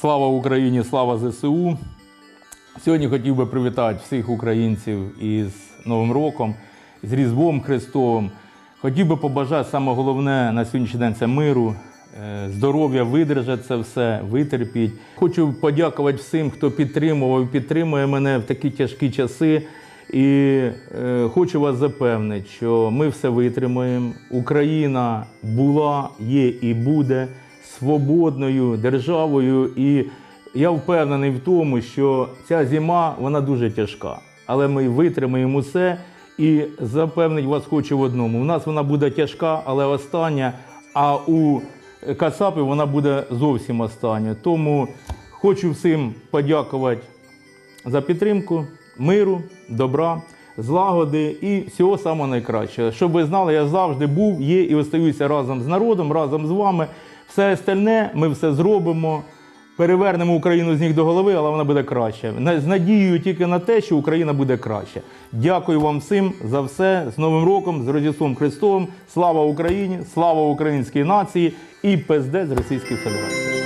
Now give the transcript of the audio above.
Слава Україні, слава ЗСУ. Сьогодні хотів би привітати всіх українців із Новим роком, з Різдвом Христовим. Хотів би побажати саме головне на сьогоднішній день це миру, е, здоров'я, видержати це все, витерпіть. Хочу подякувати всім, хто підтримував і підтримує мене в такі тяжкі часи. І е, хочу вас запевнити, що ми все витримаємо. Україна була, є і буде свободною державою. І я впевнений в тому, що ця зима вона дуже тяжка, але ми витримаємо все. І запевнить вас хочу в одному. У нас вона буде тяжка, але остання. А у Кацапи вона буде зовсім остання. Тому хочу всім подякувати за підтримку, миру, добра, злагоди і всього самого найкращого. Щоб ви знали, я завжди був, є і остаюся разом з народом, разом з вами. Все остальне ми все зробимо. Перевернемо Україну з ніг до голови, але вона буде краще. З надією тільки на те, що Україна буде краще. Дякую вам всім за все. З Новим роком, з Рождеством Христовим. Слава Україні! Слава українській нації і ПСД з Російської Федерації.